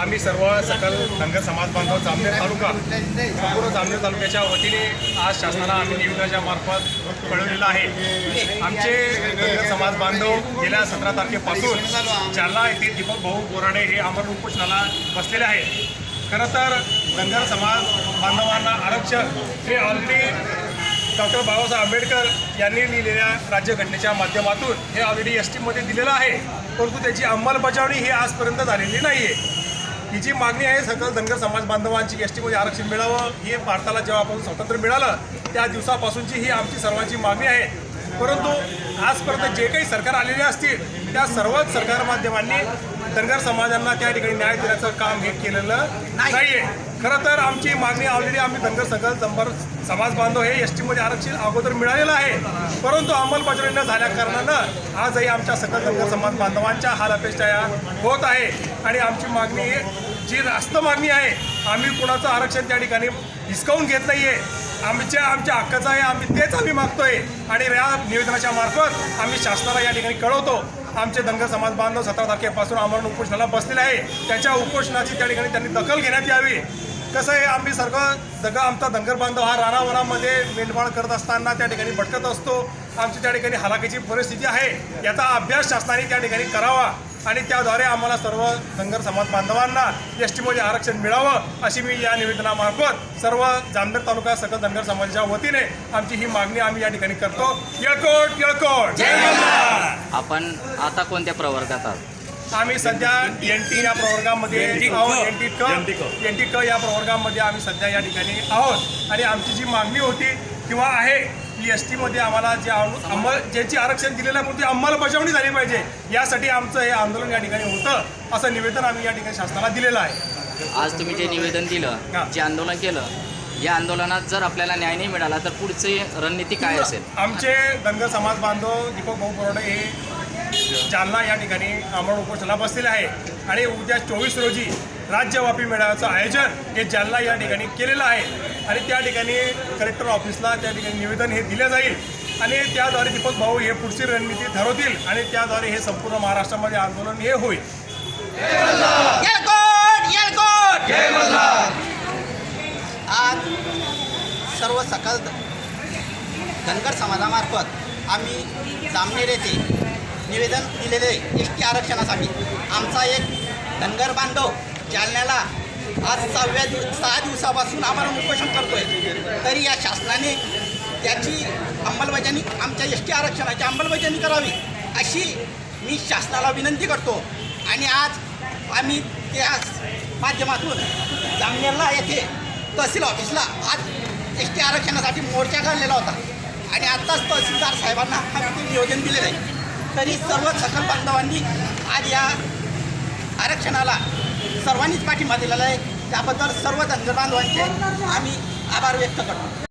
आम्ही सर्व सकल धनगर समाज बांधव जामनेर तालुका संपूर्ण जामनेर तालुक्याच्या वतीने आज शासनाला आम्ही निवेदनाच्या मार्फत कळवलेलं आहे. आमचे धनगर समाज बांधव गेल्या सतरा तारखेपासून जालना येथे दीपक भाऊ बोराडे हे अमर उपोषणाला बसलेले आहेत. खरं तर धनगर समाज बांधवांना आरक्षण हे ऑलरेडी डॉक्टर बाबासाहेब आंबेडकर यांनी लिहिलेल्या राज्यघटनेच्या माध्यमातून हे ऑलरेडी एस टीमध्ये दिलेलं आहे. परंतु त्याची अंमलबजावणी ही आजपर्यंत झालेली नाही आहे ही जी मागणी आहे सकल धनगर समाज बांधवांची एस टीमध्ये आरक्षण मिळावं हे भारताला जेव्हापासून स्वातंत्र्य मिळालं त्या दिवसापासूनची ही आमची सर्वांची मागणी आहे. परंतु आजपर्यंत जे काही सरकार आलेले असतील त्या सर्वच सरकार माध्यमांनी धनगर समाजांना त्या ठिकाणी न्याय देण्याचं काम हे केलेलं नाहीये. खरं तर आमची मागणी ऑलरेडी आम्ही धनगर सकल जंबर समाज बांधव हे एस टीमध्ये आरक्षण अगोदर मिळालेलं आहे. परंतु अंमलबजावणी न झाल्या कारणानं आजही आमच्या सकल धनगर समाज बांधवांच्या हाल अपेक्षा या होत आहे. आणि आमची मागणी जी रास्त मागणी आहे आम्ही कुणाचं आरक्षण त्या ठिकाणी हिसकावून घेत नाहीये. आमच्या आमच्या हक्काचं आहे आम्ही तेच आम्ही मागतोय. आणि या निवेदनाच्या मार्फत आम्ही शासनाला या ठिकाणी कळवतो. आमचे धनगर समाज बांधव सतरा तारखेपासून आमरण उपोषणाला बसलेले आहे. त्याच्या उपोषणाची त्या ठिकाणी त्यांनी दखल घेण्यात यावी. कसं आहे आम्ही सगळं जगा आमचा धनगर बांधव हा रानावनामध्ये मेंढपाळ करत असताना त्या ठिकाणी भटकत असतो. आमची त्या ठिकाणी हलाखीची परिस्थिती आहे. याचा अभ्यास शासनाने त्या ठिकाणी करावा. आणि त्याद्वारे आम्हाला सर्व धनगर समाज बांधवांना एस टीमध्ये आरक्षण मिळावं अशी मी या निवेदनामार्फत सर्व जामनेर तालुका सकल धनगर समाजाच्या वतीने आमची ही मागणी आम्ही या ठिकाणी करतो. येळकोट येळकोट! आपण आता कोणत्या प्रवर्गात आहात? आम्ही सध्या एन टी या प्रवर्गामध्ये आहोत. एन टी क. एन टी क या प्रवर्गामध्ये आम्ही सध्या या ठिकाणी आहोत. आणि आमची जी मागणी होती किंवा आहे की एस टीमध्ये आम्हाला जे अंमल ज्याची आरक्षण दिलेलं आहे ती अंमलबजावणी झाली पाहिजे. यासाठी आमचं हे आंदोलन या ठिकाणी होतं असं निवेदन आम्ही या ठिकाणी शासनाला दिलेलं आहे. आज तुम्ही जे निवेदन. दिलं जे आंदोलन केलं या आंदोलनात जर आपल्याला न्याय नाही मिळाला तर पुढची रणनीती काय असेल? आमचे धनगर समाज बांधव दीपक भाऊ बोरोडे हे जालना या ठिकाणी आमरण उपोषणाला बसलेले आहे आणि उद्या चोवीस रोजी राज्यव्यापी मेळाव्याचं आयोजन हे जालना या ठिकाणी केलेलं आहे आणि त्या ठिकाणी कलेक्टर ऑफिसला त्या ठिकाणी निवेदन हे दिले जाईल. आणि त्याद्वारे दीपक भाऊ हे पुढची रणनीती ठरवतील आणि त्याद्वारे हे संपूर्ण महाराष्ट्रामध्ये आंदोलन हे होईल. येलकोट येलकोट आज सर्व सकल धनगर समाजामार्फत आम्ही जामनेर येथे निवेदन दिलेले एस टी आरक्षणासाठी. आमचा एक धनगर बांधव जालन्याला आज सहाव्या दिव सहा दिवसापासून आम्हाला उपोषण करतोय. तरी या शासनाने त्याची अंमलबजावणी आमच्या एस टी आरक्षणाची अंमलबजावणी करावी अशी मी शासनाला विनंती करतो. आणि आज आम्ही त्या माध्यमातून जामनेरला येथे तहसील ऑफिसला आज एस टी आरक्षणासाठी मोर्चा काढलेला होता. आणि आत्ताच तहसीलदार साहेबांना आम्ही नियोजन दिलेलं आहे. तरी सर्व सकल बांधवांनी आज या आरक्षणाला सर्वांनीच पाठिंबा दिलेला आहे. त्याबद्दल सर्व धनगर बांधवांचे आम्ही आभार व्यक्त करतो.